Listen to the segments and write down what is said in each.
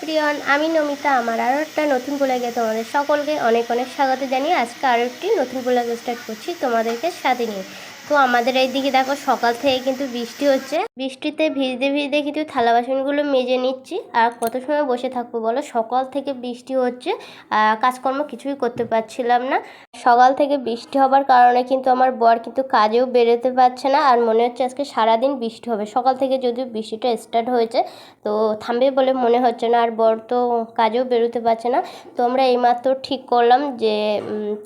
প্রিয়ন আমি নমিতা আমার আরও একটা নতুন ব্লগে তোমাদের সকলকে অনেক অনেক স্বাগত জানিয়ে আজকে আরও একটি নতুন ব্লগ স্টার্ট করছি তোমাদেরকে সাথে নিয়ে। তো আমাদের এইদিকে দেখো সকাল থেকে কিন্তু বৃষ্টি হচ্ছে। বৃষ্টিতে ভিজতে ভিজতে কিন্তু থালা বাসনগুলো মেজে নিচ্ছি। আর কত সময় বসে থাকব বলো? সকাল থেকে বৃষ্টি হচ্ছে। কাজকর্ম কিছুই করতে পারছিলাম না। সকাল থেকে বৃষ্টি হবার কারণে কিন্তু আমার বর কিন্তু কাজেও বেরোতে পারছে না। আর মনে হচ্ছে আজকে সারাদিন বৃষ্টি হবে। সকাল থেকে যদিও বৃষ্টিটা স্টার্ট হয়েছে, তো থামবে বলে মনে হচ্ছে না। আর বর তো কাজেও বেরোতে পারছে না। তো আমরা এইমাত্র ঠিক করলাম যে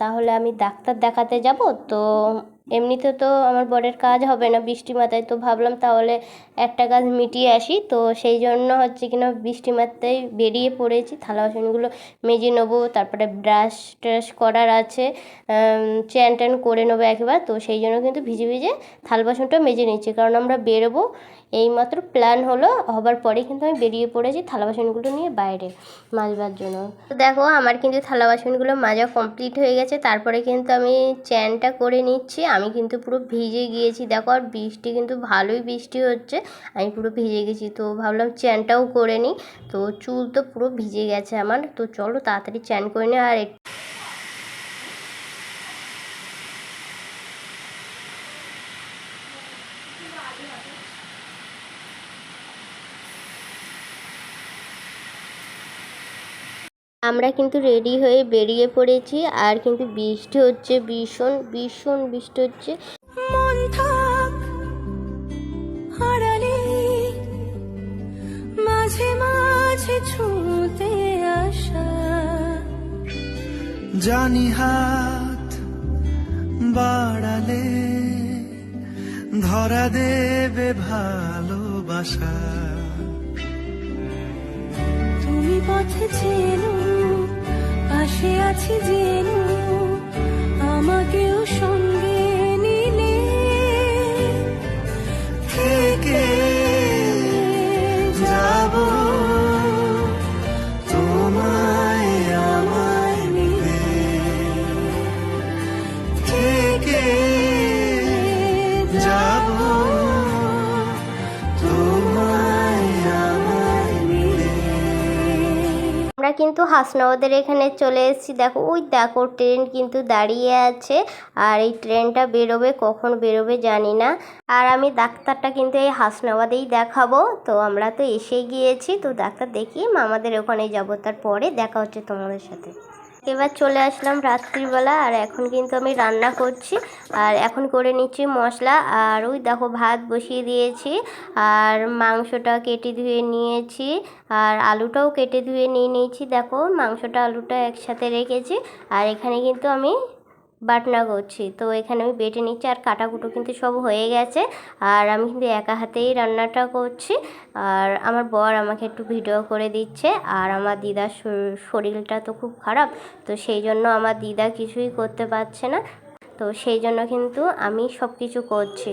তাহলে আমি ডাক্তার দেখাতে যাব। তো এমনিতে তো আমার বরের কাজ হবে না বৃষ্টি মাথায়, তো ভাবলাম তাহলে একটা কাজ মিটিয়ে আসি। তো সেই জন্য হচ্ছে কিনা বৃষ্টি মাথায় বেরিয়ে পড়েছি, থালা বাসনগুলো মেজে নেব, তারপরে ব্রাশ ট্রাশ করার আছে চ্যান ট্যান করে নেব একবার। তো সেই জন্য কিন্তু ভিজে ভিজে থাল বাসনটা মেজে নিচ্ছি, কারণ আমরা বেরোবো। এইমাত্র প্ল্যান হলো, হবার পরে কিন্তু আমি বেরিয়ে পড়েছি থালা বাসনগুলো নিয়ে বাইরে মাজবার জন্য। তো দেখো, আমার কিন্তু থালা বাসনগুলো মাজা কমপ্লিট হয়ে গেছে, তারপরে কিন্তু আমি চ্যানটা করে নিচ্ছি। আমি কিন্তু পুরো ভিজে গিয়েছি। দেখো, আর বৃষ্টি কিন্তু ভালোই বৃষ্টি হচ্ছে। আমি পুরো ভিজে গেছি। তো ভাবলাম চ্যানটাও করে নিই। তো চুল তো পুরো ভিজে গেছে আমার। তো চলো তাড়াতাড়ি চ্যান করে নিই আর আমরা কিন্তু রেডি হয়ে বেরিয়ে পড়েছি। আর কিন্তু বৃষ্টি হচ্ছে ভীষণ ভীষণ বৃষ্টি হচ্ছে। মাঝে মাঝে আসা। জানি হাত বাড়ালে ধরা দেবে ভালোবাসা। তুমি পথে চেনো পাশে আছি জেনো আমরা কিন্তু হাসনাবাদের এখানে চলে এসেছি। দেখো, ওই দেখো, ট্রেন কিন্তু দাঁড়িয়ে আছে। আর এই ট্রেনটা বেরোবে, কখন বেরোবে জানি না। আর আমি ডাক্তারটা কিন্তু এই হাসনাবাদেই দেখাবো। তো আমরা তো এসে গিয়েছি। তো ডাক্তার দেখি আমাদের ওখানে যাব। তারপরে দেখা হচ্ছে তোমাদের সাথে। এবার চলে আসলাম রাত্রিবেলা, আর এখন কিন্তু আমি রান্না করছি। আর এখন করে নিচ্ছি মশলা, আর ওই দেখো ভাত বসিয়ে দিয়েছি, আর মাংসটা কেটে ধুয়ে নিয়েছি, আর আলুটাও কেটে ধুয়ে নিয়ে নিয়েছি। দেখো মাংসটা, আলুটা একসাথে রেখেছি, আর এখানে কিন্তু আমি বাটনা করছি। তো এখানে আমি বেটে নিচ্ছি আর কাটাকুটো কিন্তু সব হয়ে গেছে। আর আমি কিন্তু একা হাতেই রান্নাটা করছি। আর আমার বর আমাকে একটু ভিডিও করে দিচ্ছে। আর আমার দিদার শরীরটা তো খুব খারাপ। তো সেই জন্য আমার দিদা কিছুই করতে পারছে না। তো সেই জন্য কিন্তু আমি সব কিছু করছি।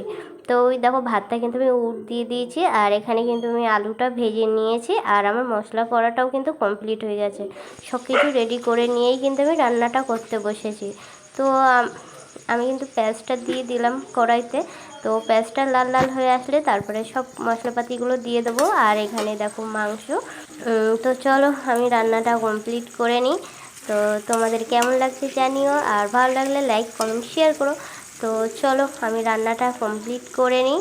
তো ওই দেখো ভাতটা কিন্তু আমি উঠ দিয়ে দিয়েছি। আর এখানে কিন্তু আমি আলুটা ভেজে নিয়েছি। আর আমার মশলা করাটাও কিন্তু কমপ্লিট হয়ে গেছে। সব কিছু রেডি করে নিয়েই কিন্তু আমি রান্নাটা করতে বসেছি। তো, আমি কিন্তু পেঁয়াজটা দিয়ে দিলাম কড়াইতে। তো পেঁয়াজটা লাল লাল হয়ে আসলে তারপরে সব মশলাপাতিগুলো দিয়ে দেবো। আর এখানে দেখো মাংস। তো চলো আমি রান্নাটা কমপ্লিট করে নিই। তো তোমাদের কেমন লাগছে জানিও। আর ভালো লাগলে লাইক, কমেন্ট, শেয়ার করো। তো চলো আমি রান্নাটা কমপ্লিট করে নিই।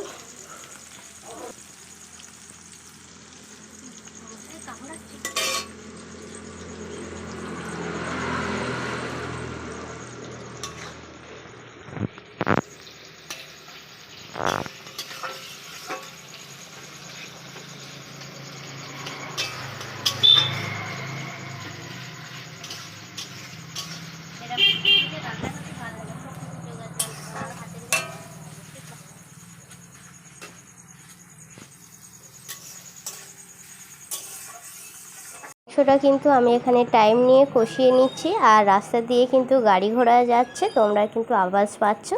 মাংসটা কিন্তু আমি এখানে টাইম নিয়ে কষিয়ে নিচ্ছি। আর রাস্তা দিয়ে কিন্তু গাড়ি ঘোড়া যাচ্ছে, তোমরা কিন্তু আওয়াজ পাচ্ছ।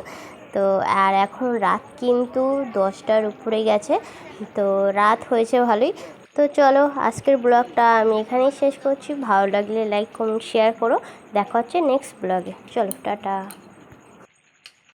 তো, আর এখন রাত কিন্তু দশটার উপরে গেছে। তো, রাত হয়েছে ভালোই। তো, চলো আজকের ব্লগটা আমি এখানেই শেষ করছি। ভালো লাগলে লাইক কমেন্ট শেয়ার করো। দেখা হচ্ছে নেক্সট ব্লগে। চলো, টাটা।